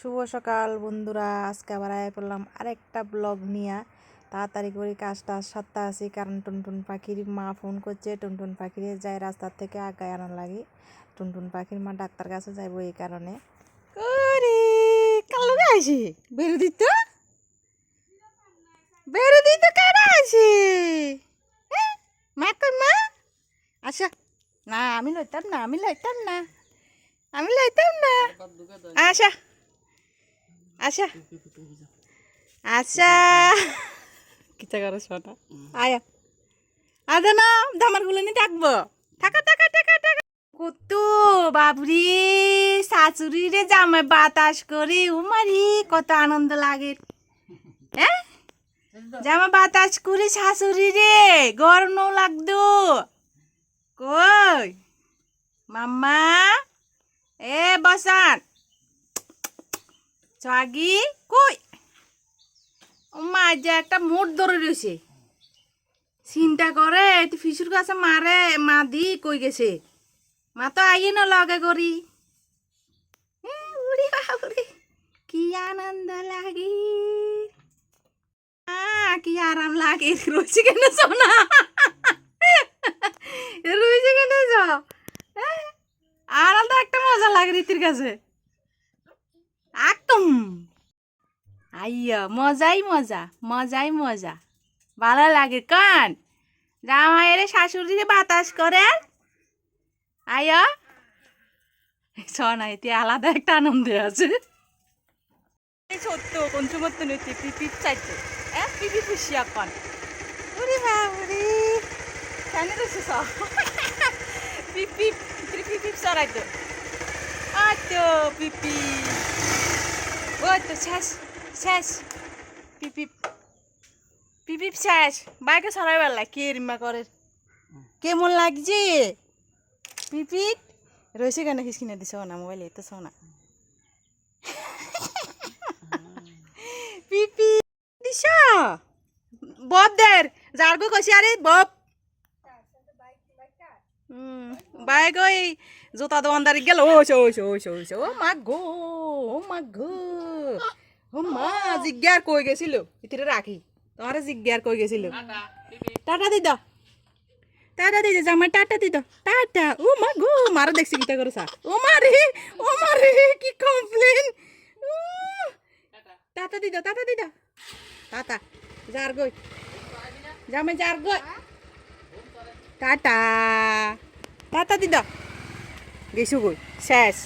শুভ সকাল বন্ধুরা, আজকে আবার আয় পড়লাম আরেকটা ব্লগ নিয়ে। তাড়াতাড়ি করে কাজটা সাতটা আছি কারণ টুনটুন পাখির মা ফোন করছে, টুনটুন পাখিরে যায় রাস্তার থেকে আগায় আনা লাগে। টুনটুন পাখির মা ডাক্তার কাছে যাইবো এই কারণে। করে, কালো আইসি বেরো দিত বেরো দিত কারা আছে মা কই মা? আচ্ছা না, আমি লইতাম না, আমি লইতাম না, আমি লইতাম না। আচ্ছা। আচ্ছা। আচ্ছা। কিতা করো শোনা? আয়া। আদা না ধামারগুলো নিয়ে ডাকবো টাকা টাকা টাকা টাকা কত বাবরি শাশুড়ি রে জামাই বাতাস করি উমারি কত আনন্দ লাগে। হ্যাঁ? জামা বাতাস করি শাশুড়ি রে গরম লাগতো কই? মাম্মা? এ বসান। চাগি? কই? মা যে একটা মোট ধরে রয়েছে। চিন্তা করে ফিসুর কাছে মারে, মা দি কই গেছে? মা তো আইয়ে না লগে করি উড়ি বাবরে কি আনন্দ লাগে। কি আরাম লাগে। রয়েছে কেন সোনা? রয়েছে কেন আরাম একটা মজা লাগে রীতির কাছে। একদম। আইয়া মজাই মজা মজাই মজা। ভালো লাগে কান? জামাইয়ের শাশুড়িরে বাতাস করে। আইয়া। শোনা এতে আলাদা একটা আনন্দ আছে। সত্য পঞ্চমত্ত নৈতে পিপিপ চাইতে। হ্যাঁ পিপি খুশি এখন উরি বাবুরি কেন রয়েছে সব পিপিপ পিপিপ সরাইতো। আতো পিপি। ওই তো শেষ শেষ পিপিপ পিপিপ শেষ বাইকে সরাই বেলা কে রিমা করে কেমন লাগছে পিপিট রয়েছে কেন কিনে দিছ না মোবাইলে তো শোনা পিপি দিছ ববদের যারগো কইছি আরে বব বাইক ওই জোতা দোকানদারি গেল ওইছে ওইছে ওইছে ওইছে ও মা গো ও মা গো ও মা জিজ্ঞার কই গেছিল? ইতিরে রাখি। তোমারে জিজ্ঞার কই গেছিল? টাটা দিদ। টাটা দিদ। জামাই টাটা দিদ। টাটা। ও মা গো মারো দেখছি কিটা করছা ও মারে ও মারে কি কমপ্লেন টাটা। দিদ টাটা দিদ। টাটা যার গই। জামাই যার গই। টাটা। টাটা দিদা। গেছু গই শেষ।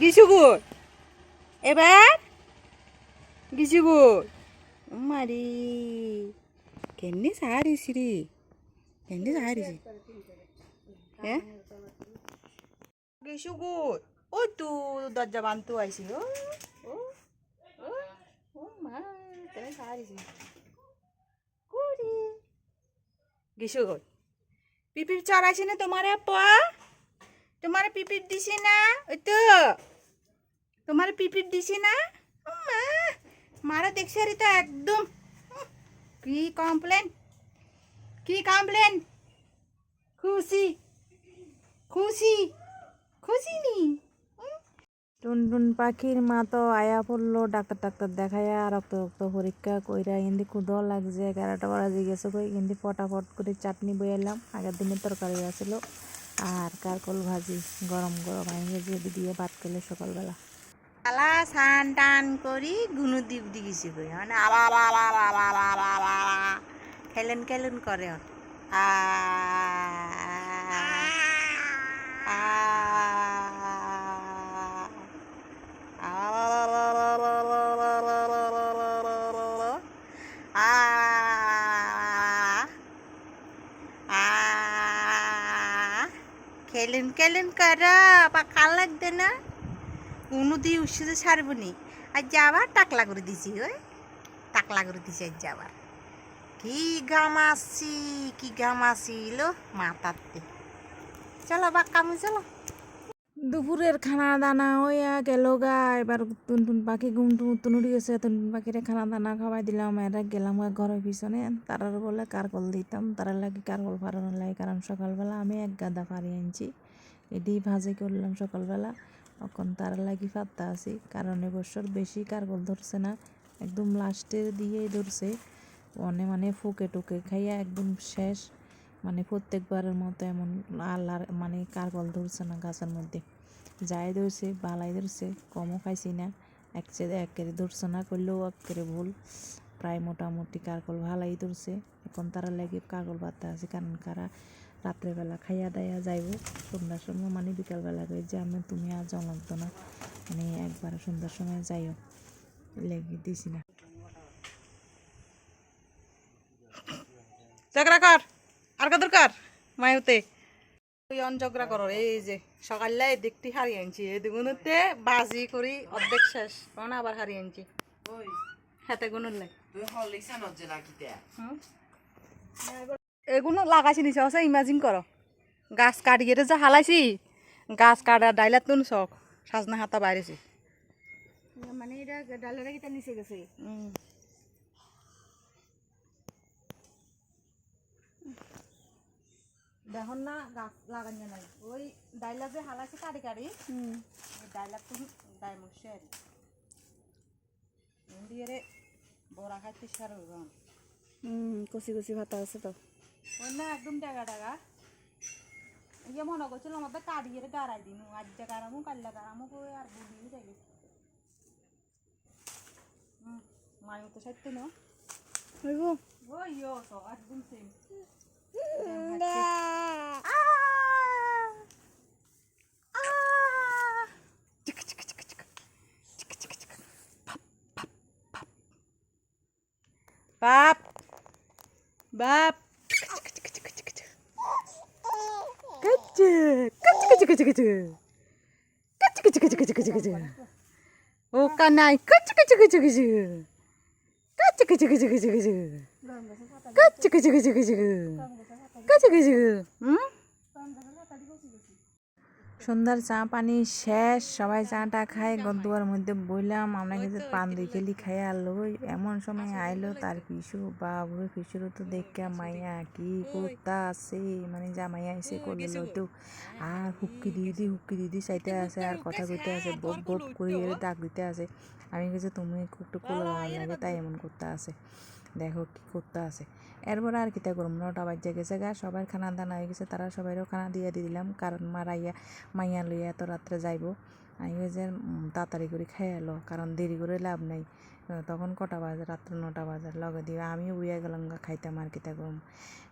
গেছু গই। এবার গেছু গই মারি, কেমনি সাহারিছি রে? কেমনি সাহারিছি হ্যাঁ? গেছু গই ও তু দরজা বান্ধু আইছি ও ও ও মা, কেমনি সাহারিছি কুড়ি। গেছু গই পিপিপ চড়াইছে না তোমার পিপিপ দিছে না? ওই তো। তোমার পিপিপ দিছে না? মা মারা দেখছে রে তো একদম কি কমপ্লেন কি কমপ্লেন খুশি খুশি খুশি নি টুনটুন পাখির মা তো আয়া পড়ল, ডাক্তার টাক্তার দেখায়া, রক্ত রক্ত পরীক্ষা কইরা হিন্দি ক্ষুদো লাগছে এগারোটা বারা জিজ্ঞেস কই হিন্দি ফটাফট করে চাটনি বইলাম আগের দিনের তরকারি আছিল, আর কারকল ভাজি, গরম গরম আইনে দিয়ে ভাত খেলে সকালবেলা। আলা সান টান করি গুনু দ্বীপ দিয়েছি কই মানে আলা আলা আলা আলা আলা আলা আলা আলা আলা খেলেন খেলেন করে আ খেলেন খেলেন করা পাকা লাগবে না কোনো দিয়ে উৎসে ছাড়বো নি। আর যাবার টাকলা করে দিছি, ওই টাকলা করে দিছি আর যাবার। কি ঘাম আসছি, কি ঘাম আসিল মাথাতে। চলো বা কামে চলো। দুপুরের খানা দানা হইয়া গেল গা, এবার টুনটুন পাখি ঘুম টুন উড়ি গেছে। টুনটুন পাখিরে খানা দানা খাওয়াই দিলাম, এরা গেলাম গা ঘরের পিছনে। তারার বলে, কারকল দিতাম, তারা লাগে কারকল ফারানো লাগে, কারণ সকালবেলা আমি এক গাদা ফারি আনছি। এটি ভাজি করলাম সকালবেলা। এখন তার লাগি ফাত্তা আছি, কারণ এবছর বেশি কারগল ধরছে না, একদম লাস্টের দিয়েই ধরছে। অনে মানে ফুকে টুকে খাইয়া একদম শেষ মানে প্রত্যেকবারের মতো এমন আল্লাহর মানে কারগল ধরছে না গাছের মধ্যে। যাই ধরছে, বালাই ধরছে, কমও খাইছি না, এক চেয়ে এক কেড়ে ধরছে না, করলেও এক কেড়ে ভুল। প্রায় মোটামুটি কারগল ভালাই ধরছে, এখন তারা লাগে কারগল বার্তা আছে, কারণ কারা রাত্রেবেলা খাইয়া দাইয়া যাইব। সন্ধ্যার সময় মানে বিকালবেলা করে যে আমি তুমি আর লাগতো না। মানে একবার সন্ধ্যার সময় যাইও। লেগে দিছি না। ঝগড়া কর। আর কত দরকার? মায়ুতে তুই অন ঝগড়া কর। এই যে সকালে দেখতে হারিয়ে আনছি। এই দুগুনোতে বাজি করি অর্ধেক শেষ। কারণ আবার হারিয়ে আনছি? হাতে গুনুন লাই। তুই নজ্জে নাকিতে এগুলো লাগাইছি নিছে আছে ইমাজিন করো। গাছ কাটি কাটিয়ে যে হালাইছি গাছ কাটা ডাইলাত তুন চক সাজনা হাতা বাইরেছি। মানে এটা ডালের কিটা নিচে গেছে। দেখুন না গাছ লাগানো নাই। ওই ডাইলা যে হালাইছি কাটি কাটি এই ডাইলা তুন ডাই মরছে আর দিয়ে বড়া খাইতে সার কচি কচি ভাতা আছে তো। না একদম টাকা টাকা ইয়ে মনে করছিল মধ্যে কাটিয়ে গাড়াই দিন আজ যে গাড়ামু কাল্লা গাড়ামু কই আর বুঝিয়ে যাই মায়ু তো সাইতে না হইব ওই ইয়ো তো একদম সেম বাপ বাপ কাচ্চা কাচ্চা কাচ্চা কাচ্চা কাচ্চা কাচ্চা কাচ্চা কাচ্চা কাচ্চা কাচ্চা ও কানাই কাচ্চা কাচ্চা কাচ্চা কাচ্চা কাচ্চা কাচ্চা কাচ্চা কাচ্চা কাচ্চা কাচ্চা কাচ্চা কাচ্চা কাচ্চা কাচ্চা কাচ্চা হুম সন্ধ্যার চা পানি শেষ সবাই চাটা খায়। গদুয়ার মধ্যে বইলাম আমরা কিন্তু পান দুই খেলি খাই আলো এমন সময় আইলো তার পিছু বাবুরে পিছুরও তো দেখে মাইয়া কি করতা আছে মানে জামাই আইসে করল তো আর হুক্কি দিদি হুক্কি দিদি চাইতে আছে আর কথা কইতে আছে বপ বপ করে ডাক দিতে আছে। আমি কিছু তুমি একটু কোলো লাগে তাই এমন করতে আছে। দেখো কি করতে আছে। এরপর আর কিতা করুম নটা বাজে গেছে গা, সবার খানা দানা হয়ে গেছে, তারা সবাইরও খানা দিয়ে দিয়ে দিলাম, কারণ মারাইয়া, মাইয়া লইয়া এত রাত্রে যাইব। আমি যে তাড়াতাড়ি করে খাই এলো, কারণ দেরি করে লাভ নেই। তখন কটা বাজে? রাত্র নটা বাজার লগে দিয়ে আমিও বুঝে গেলাম গা, খাইতাম আর কিতা করুম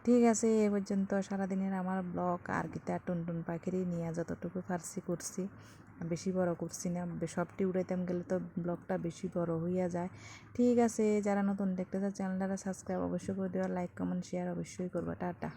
ঠিক আছে, এ পর্যন্ত সারাদিনের আমার ব্লগ, আর কিতা টুনটুন পাখিরই নিয়ে যতটুকু পারছি, করছি। বেশি বড় করছি না সবটি উড়াইতাম গেলে তো ব্লগটা বেশি বড় হইয়া যায়। ঠিক আছে, যারা নতুন দেখতে চান চ্যানেলটা সাবস্ক্রাইব অবশ্যই করে দেওয়া লাইক, কমেন্ট শেয়ার অবশ্যই করবা। টাটা।